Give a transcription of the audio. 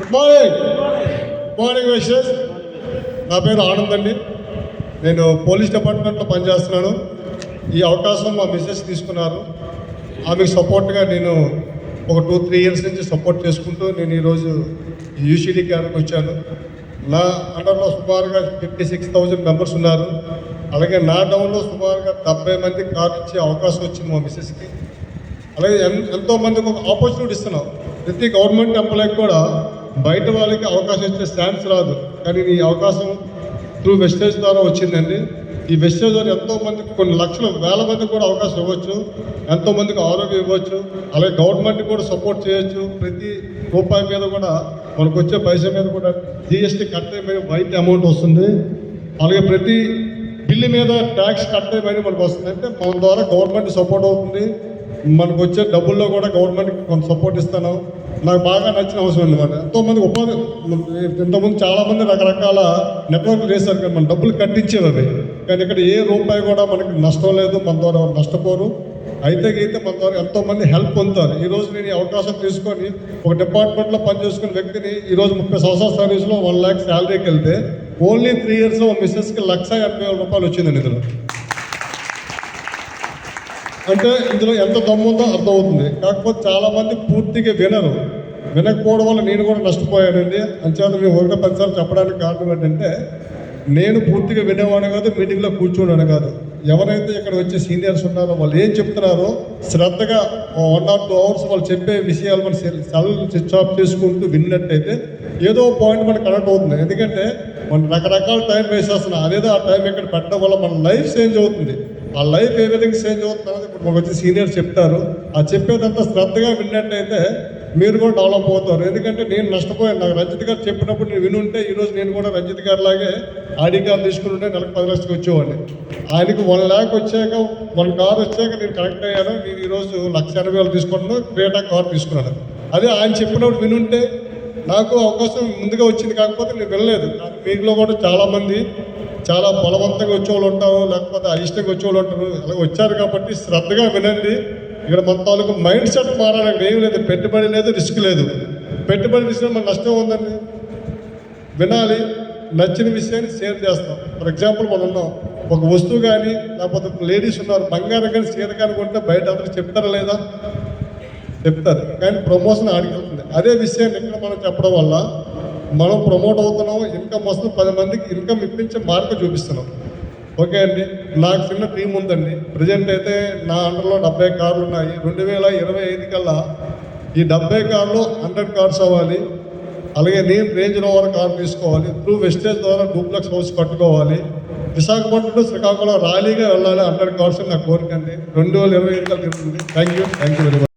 Good morning good morning wishes నా పేరు ఆనంద్ అండి. నేను పోలీస్ డిపార్ట్మెంట్లో పనిచేస్తున్నాను. ఈ అవకాశం మా మిస్సెస్ తీసుకున్నారు. ఆమెకు సపోర్ట్గా నేను ఒక టూ త్రీ ఇయర్స్ నుంచి సపోర్ట్ చేసుకుంటూ నేను ఈరోజు యూసీడీ క్యాడర్కి వచ్చాను. నా అండర్లో సుమారుగా ఫిఫ్టీ సిక్స్ థౌజండ్ మెంబర్స్ ఉన్నారు. అలాగే నా డౌన్లో సుమారుగా డెబ్బై మంది కార్ ఇచ్చే అవకాశం వచ్చింది మా మిస్సెస్కి అలాగే ఎన్- ఎంతో మందికి ఒక ఆపర్చునిటీ ఇస్తున్నాం. ప్రతి గవర్నమెంట్ ఎంప్లాయీకి కూడా బయట వాళ్ళకి అవకాశం ఇచ్చే ఛాన్స్ రాదు. కానీ ఈ అవకాశం త్రూ వెస్టేజ్ ద్వారా వచ్చిందండి. ఈ వెస్టేజ్ ద్వారా ఎంతోమందికి కొన్ని లక్షల వేల మందికి కూడా అవకాశం ఇవ్వచ్చు. ఎంతోమందికి ఆరోగ్యం ఇవ్వచ్చు. అలాగే గవర్నమెంట్ కూడా సపోర్ట్ చేయొచ్చు. ప్రతి రూపాయి మీద కూడా మనకు వచ్చే పైసా మీద కూడా జిఎస్టీ కట్టే మీద వైట్ అమౌంట్ వస్తుంది. అలాగే ప్రతి బిల్లు మీద ట్యాక్స్ కట్టే మనీ మనకు వస్తుంది. అంటే మన ద్వారా గవర్నమెంట్ సపోర్ట్ అవుతుంది. మనకు వచ్చే డబ్బుల్లో కూడా గవర్నమెంట్కి కొంత సపోర్ట్ ఇస్తాను. నాకు బాగా నచ్చిన అవసరం అనమాట ఎంతోమంది ఉపాధి ఇంతకుముందు చాలామంది రకరకాల నెట్వర్క్లు చేశారు కానీ మన డబ్బులు కట్టించేవి కానీ ఇక్కడ ఏ రూపాయి కూడా మనకి నష్టం లేదు మన ద్వారా ఎవరు నష్టపోరు. అయితే గీతే మన ద్వారా ఎంతోమంది హెల్ప్ పొందుతారు. ఈరోజు నేను ఈ అవకాశం తీసుకొని ఒక డిపార్ట్మెంట్లో పనిచేసుకున్న వ్యక్తిని ఈ రోజు ముప్పై సంవత్సరాల సర్వీస్లో వన్ ల్యాక్ శాలరీకి వెళ్తే ఓన్లీ త్రీ ఇయర్స్లో మిస్సెస్కి లక్ష ఎనభై వేల రూపాయలు వచ్చిందండి ఇందులో. అంటే ఇందులో ఎంత దమ్ముందో అర్థమవుతుంది. కాకపోతే చాలామంది పూర్తిగా వినరు. వినకపోవడం వల్ల నేను కూడా నష్టపోయానండి. అంచేత మేము ఒకటి పదిసార్లు చెప్పడానికి కారణం ఏంటంటే నేను పూర్తిగా వినేవాడు కాదు మీటింగ్లో కూర్చోవాడు కాదు. ఎవరైతే ఇక్కడ వచ్చే సీనియర్స్ ఉన్నారో వాళ్ళు ఏం చెప్తున్నారో శ్రద్ధగా వన్ ఆర్ టూ అవర్స్ వాళ్ళు చెప్పే విషయాలు మన సెల్ స్విచ్ ఆఫ్ చేసుకుంటూ విన్నట్టయితే ఏదో పాయింట్ మనకు కనెక్ట్ అవుతుంది. ఎందుకంటే మనం రకరకాల టైం వేసేస్తున్నాం అదేదో ఆ టైం ఇక్కడ పెట్టడం వల్ల మన లైఫ్ చేంజ్ అవుతుంది. ఆ లైఫ్ ఏ విధంగా చేంజ్ అవుతుందో ఇప్పుడు మాకు వచ్చి సీనియర్స్ చెప్తారు. ఆ చెప్పేదంతా శ్రద్ధగా విన్నట్టయితే మీరు కూడా డెవలప్ అవుతారు. ఎందుకంటే నేను నష్టపోయాను. నాకు రంజిత్ గారు చెప్పినప్పుడు నేను వినుంటే ఈరోజు నేను కూడా రంజిత్ గారి లాగే ఐడి కార్ తీసుకుని ఉంటే నెలకు పది లక్షలకు వచ్చేవాడిని. ఆయనకు వన్ ల్యాక్ వచ్చాక వన్ కార్ వచ్చాక నేను కరెక్ట్ అయ్యాను. నేను ఈరోజు లక్ష ఎనభై వేలు తీసుకున్నాను క్రియేటా కార్ తీసుకున్నాను. అదే ఆయన చెప్పినప్పుడు వినుంటే నాకు అవకాశం ముందుగా వచ్చింది. కాకపోతే నేను వెళ్ళలేదు నాకు మీలో కూడా చాలామంది చాలా బలవంతంగా వచ్చేవాళ్ళు ఉంటారు లేకపోతే అయిష్టంగా వచ్చేవాళ్ళు ఉంటారు. అలా వచ్చారు కాబట్టి శ్రద్ధగా వినండి. ఇక్కడ మన తాలూకు మైండ్ సెట్ మారాలి ఏం లేదు పెట్టుబడి లేదు రిస్క్ లేదు. పెట్టుబడి విషయంలో మన నష్టం ఉందండి. వినాలి నచ్చిన విషయాన్ని షేర్ చేస్తాం. ఫర్ ఎగ్జాంపుల్ మనం ఉన్నాం. ఒక వస్తువు కానీ లేకపోతే లేడీస్ ఉన్నారు. బంగారం కానీ చీర కానీ కొంటే బయట అందరూ చెప్తారా లేదా? చెప్తారు. కానీ ప్రమోషన్ ఆడికి వెళ్తుంది. అదే విషయాన్ని ఇక్కడ మనం చెప్పడం వల్ల మనం ప్రమోట్ అవుతున్నాం ఇన్కమ్ వస్తుంది పది మందికి ఇన్కమ్ ఇప్పించే మార్పు చూపిస్తున్నాం. ఓకే అండి నాకు చిన్న టీం ఉందండి. ప్రజెంట్ అయితే నా అండర్లో డెబ్బై కార్లు ఉన్నాయి. రెండు వేల ఇరవై ఐదు కల్లా ఈ డెబ్బై కార్లు హండ్రెడ్ కార్స్ అవ్వాలి. అలాగే నేను రేంజ్ రోవర్ కార్ తీసుకోవాలి. త్రూ వెస్టేజ్ ద్వారా డూప్లెక్స్ హౌస్ కట్టుకోవాలి. విశాఖపట్నం టు శ్రీకాకుళం ర్యాలీగా వెళ్ళాలి. హండ్రెడ్ కార్స్ నా కోరిక అండి. రెండు వేల ఇరవై ఐదు కల్లా thank you thank you very much